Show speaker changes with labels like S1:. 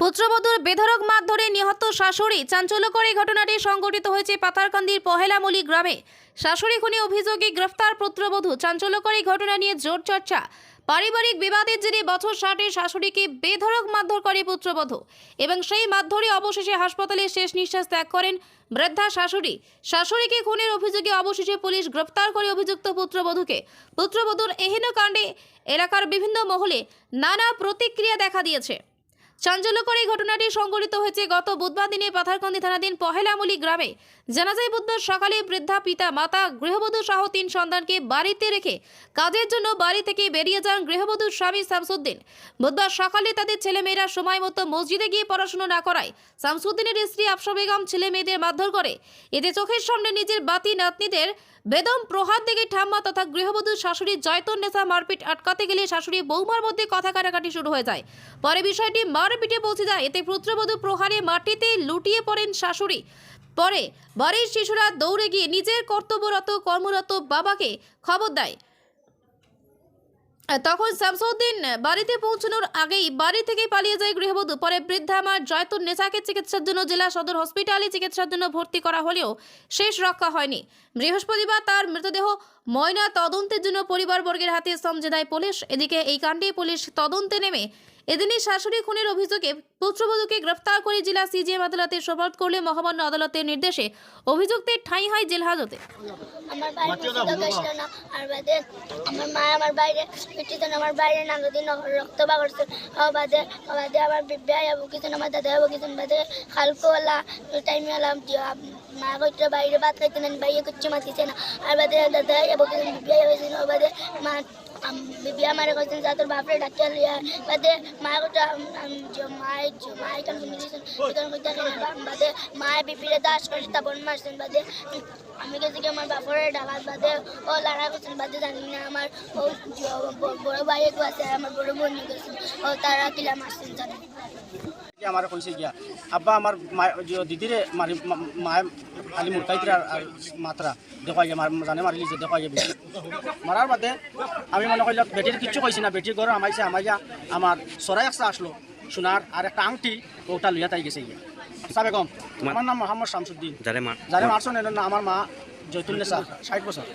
S1: পুত্রবধূর বেধরক মারধরে নিহত শাশুড়ি চাঞ্চল্যকর এই ঘটনাটি সংঘটিত হয়েছে পাথারকান্দির পহেলামলি গ্রামে। শাশুড়ি খুনি অভিযোগে গ্রেফতার পুত্রবধূ চাঞ্চল্যকর এই ঘটনা নিয়ে জোর চর্চা। পারিবারিক বিবাদের জেরে বছর ষাটের শাশুড়িকে বেধরক মারধর করে পুত্রবধূ এবং সেই মারধরে অবশেষে হাসপাতালে শেষ নিঃশ্বাস ত্যাগ করেন বৃদ্ধা শাশুড়ি। শাশুড়িকে খুনের অভিযোগে অবশেষে পুলিশ গ্রেপ্তার করে অভিযুক্ত পুত্রবধূকে। পুত্রবধূর এহেন কাণ্ডে এলাকার বিভিন্ন মহলে নানা প্রতিক্রিয়া দেখা দিয়েছে। চাঞ্চল্যকর এই ঘটনাটি সংঘটিত হয়েছে গত বুধবার দিনে পাথারকান্দি থানাধীন পহেলামুলি গ্রামে। জানা যায়, বুধবার সকালে বৃদ্ধা পিতা, মাতা, গৃহবধূ সহ তিন সন্তানকে বাড়িতে রেখে কাজের জন্য বাড়ি থেকে বেরিয়ে যান গৃহবধূর স্বামী শামসুদ্দিন। বুধবার সকালে তাদের ছেলেমেয়েরা সময় মতো মসজিদে গিয়ে পড়াশোনা না করায় শামসুদ্দিনের স্ত্রী আফসা বেগম ছেলে মেয়েদের মারধর করে। এতে চোখের সামনে নিজের বাতি নাতনিদের বেদম প্রহার দিকে ঠাম্মা তথা গৃহবধূ শাশুড়ি জয়তন নেশা মারপিট আটকাতে গেলে শাশুড়ি বৌমার মধ্যে কথা কাটাকাটি শুরু হয়ে যায়। পরে বিষয়টি মারপিটে পৌঁছে যায়, এতে পুত্রবধূ প্রহারে মাটিতে লুটিয়ে পড়েন শাশুড়ি। পরে বাড়ির শিশুরা দৌড়ে গিয়ে নিজের কর্তব্যরত কর্মরত বাবাকে খবর দেয়। তখন শামসুদ্দিন বাড়িতে পৌঁছানোর আগেই বাড়ি থেকে পালিয়ে যায় গৃহবধূ। পরে বৃদ্ধা মা জয়তুন নেশাকে চিকিৎসার জন্য জেলা সদর হসপিটালে চিকিৎসার জন্য ভর্তি করা হলেও শেষ রক্ষা হয়নি। বৃহস্পতিবার তার মৃতদেহ ময়না তদন্তের জন্য পরিবারবর্গের হাতে সমঝে দেয় পুলিশ। এদিকে এই কাণ্ডে পুলিশ তদন্তে নেমে এদিনই শাশুড়ি খুনের অভিযোগে পুত্রবধূকে গ্রেফতার করে জেলা সিজিএম আদালতে সোপর্দ করলে মহামান্য আদালতের নির্দেশে অভিযুক্তের ঠাঁই হয় জেল হাজতে।
S2: আমার বাইরে মা আমার বাইরে আমার বাইরে বাদে আমার দাদা মা কইতে বাইরে ভাত খাইতে না বাইরে কিচ্ছু মাতিছে না। আর বাদে দাদা হব কিছু বিবাহ হয়েছিল, বাদে মা বিবি আমার কইছেন যা তোর বাপরে ডাক্তার লিয়া বাদে মা কইটা মায় মায় কেন মিলিছেন কেন কইতা বাদে মায় বিপিরে দাস করে তারপর মারছেন, বাদে আমি গেছি কি আমার বাপরে ডাকাত, বাদে ও লড়াই করছেন, বাদে জানি না, আমার ও বড় ভাই একটু আছে, আমার বড় বোন গেছেন ও তারা কিলা মারছেন জানি।
S3: আমার কইছে গিয়া। আব্বা আমার দিদিরে মারি মায়ে খালি মুরকাইতরা মাত্রা। দেখাই যে জানে মারিলি যে দেখাই যে মারার বাদে আমি মনে করলাম বেটির কিচ্ছু কইছি না বেটির ঘরে আমাইছে আমাইয়া আমার সরাই একটা আসলো। সোনার আর একটা আংটি ওটা লইয়া তাই গেছে গিয়া। সাবে কম আমার নাম মোহাম্মদ শামসুদ্দিন। যারে মারছো না আমার মা জৈতুল নেশা ষাট বছর।